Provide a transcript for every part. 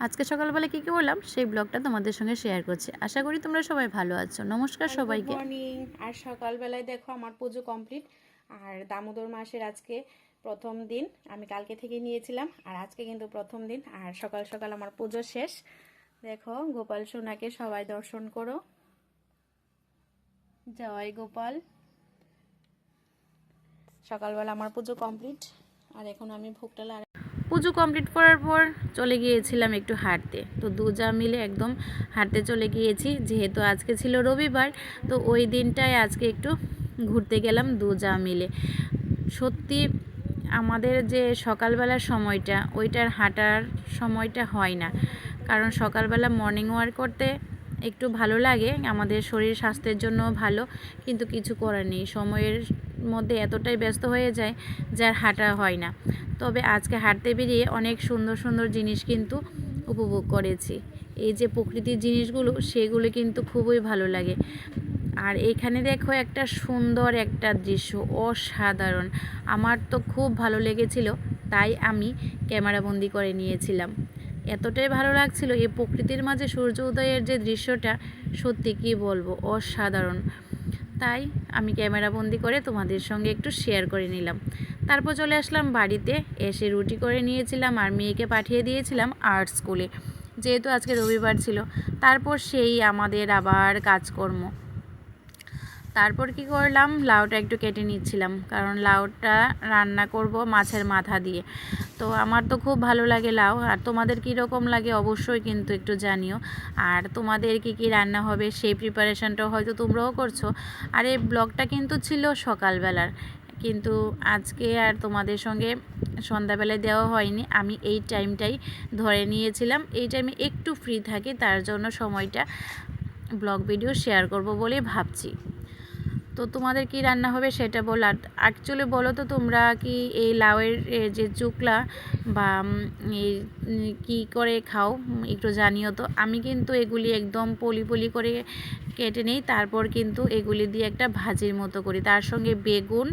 আজকে সকালবেলা কী কী বললাম? সেই ব্লগটা তোমাদের সঙ্গে শেয়ার করছি। আশা করি তোমরা সবাই ভালো আছো। নমস্কার সবাইকে। আর সকালবেলায় দেখো আমার পুজো কমপ্লিট আর দামোদর মাসের আজকে প্রথম দিন। আমি কালকে থেকে নিয়েছিলাম আর আজকে কিন্তু প্রথম দিন। আর সকাল সকাল আমার পুজো শেষ। দেখো গোপাল সোনাকে সবাই দর্শন করো। জয় গোপাল। সকালবেলা আমার পুজো কমপ্লিট আর এখন আমি ভোগটা পুজো কমপ্লিট করার পর চলে গিয়েছিলাম একটু হাঁটতে। তো দুজা মিলে একদম হাঁটতে চলে গিয়েছি, যেহেতু আজকে ছিল রবিবার, তো ওই দিনটায় আজকে একটু ঘুরতে গেলাম দুজা মিলে। সত্যি আমাদের যে সকালবেলার সময়টা, ওইটার হাঁটার সময়টা হয় না। কারণ সকালবেলা মর্নিং ওয়াক করতে একটু ভালো লাগে, আমাদের শরীর স্বাস্থ্যের জন্য ভালো, কিন্তু কিছু করার নেই। সময়ের মধ্যে এতটাই ব্যস্ত হয়ে যায় যার হাঁটা হয় না। তবে আজকে হাঁটতে বেরিয়ে অনেক সুন্দর সুন্দর জিনিস কিন্তু উপভোগ করেছি। এই যে প্রকৃতির জিনিসগুলো, সেগুলো কিন্তু খুবই ভালো লাগে। আর এখানে দেখো একটা সুন্দর একটা দৃশ্য, অসাধারণ। আমার তো খুব ভালো লেগেছিল, তাই আমি ক্যামেরাবন্দি করে নিয়েছিলাম। এতটাই ভালো লাগছিল, এই প্রকৃতির মাঝে সূর্য উদয়ের যে দৃশ্যটা, সত্যি কি বলব, অসাধারণ। তাই আমি ক্যামেরাবন্দি করে তোমাদের সঙ্গে একটু শেয়ার করে নিলাম। তারপর চলে আসলাম বাড়িতে, এসে রুটি করে নিয়েছিলাম আর মেয়েকে পাঠিয়ে দিয়েছিলাম আর্ট স্কুলে যেহেতু আজকে রবিবার ছিল, তারপর সেই আমাদের আবার কাজকর্ম। তারপর কি করলাম, লাউটা একটু কেটে নিচ্ছিলাম, কারণ লাউটা রান্না করব মাছের মাথা দিয়ে। তো আমার তো খুব ভালো লাগে লাউ, আর তোমাদের কী রকম লাগে অবশ্যই কিন্তু একটু জানিও। আর তোমাদের কি কি রান্না হবে সেই প্রিপারেশনটাও হয়তো তোমরাও করছ। আর এই ব্লগটা কিন্তু ছিল সকালবেলার, কিন্তু আজকে আর তোমাদের সঙ্গে সন্ধ্যাবেলায় দেওয়া হয়নি। আমি এই টাইমটাই ধরে নিয়েছিলাম। এই টাইমে একটু ফ্রি থাকি, তার জন্য সময়টা ব্লগ ভিডিও শেয়ার করব বলে ভাবছি। তো তোমাদের কি রান্না হবে সেটা বল। আর অ্যাকচুয়ালি বলো তো তোমরা কি এই লাউয়ের যে চুকলা বা এই কি করে খাও একটু জানিও তো। আমি কিন্তু এগুলি একদম পলি পলি করে কেটে নিই, তারপর কিন্তু এগুলি দিয়ে একটা ভাজির মতো করি। তার সঙ্গে বেগুন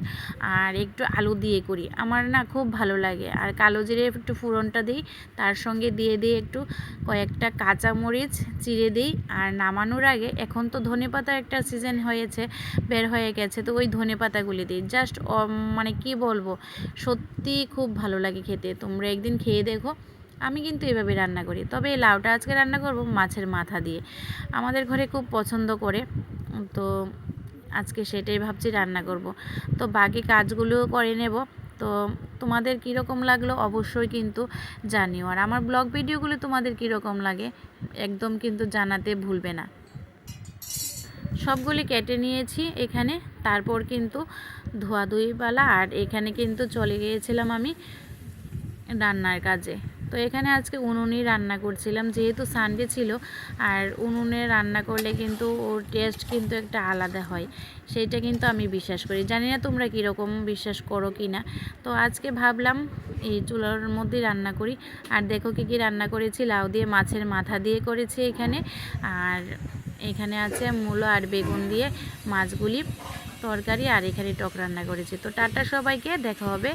আর একটু আলু দিয়ে করি। আমার না খুব ভালো লাগে। আর কালো জিরে একটু ফোড়নটা দিই, তার সঙ্গে দিয়ে দিয়ে একটু কয়েকটা কাঁচা মরিচ চিড়ে দিই। আর নামানোর আগে, এখন তো ধনে পাতা একটা সিজন হয়েছে, বের হয়ে গেছে, তো ওই ধনে পাতাগুলি দিই। জাস্ট মানে কি বলব, সত্যি খুব ভালো লাগে খেতে। তোমরা একদিন খেয়ে দেখো। আমি কিন্তু এভাবে রান্না করি। তবে এই লাউটা আজকে রান্না করব মাছের মাথা দিয়ে। আমাদের ঘরে খুব পছন্দ করে, তো আজকে সেটাই ভাবছি রান্না করব। তো বাকি কাজগুলোও করে নেব। তো তোমাদের কীরকম লাগল অবশ্যই কিন্তু জানিও। আর আমার ব্লগ ভিডিওগুলো তোমাদের কীরকম লাগে, একদম কিন্তু জানাতে ভুলবে না। সবগুলি কেটে নিয়েছি এখানে। তারপর কিন্তু ধোয়া ধোয়াধুইওয়ালা আর এখানে কিন্তু চলে গিয়েছিলাম আমি রান্নার কাজে। তো এখানে আজকে উনুনই রান্না করছিলাম, যেহেতু সানডে ছিল আর উনুনে রান্না করলে কিন্তু ওর টেস্ট কিন্তু একটা আলাদা হয়। সেইটা কিন্তু আমি বিশ্বাস করি। জানি না তোমরা কীরকম বিশ্বাস করো কি না তো আজকে ভাবলাম এই চুলার মধ্যেই রান্না করি। আর দেখো কী কী রান্না করেছি, লাউ দিয়ে, মাছের মাথা দিয়ে করেছি এখানে। আর এখানে আছে মূলো আর বেগুন দিয়ে মাছগুলি তরকারি আর এখানে টক রান্না করেছি। তো টাটা সবাইকে, দেখা হবে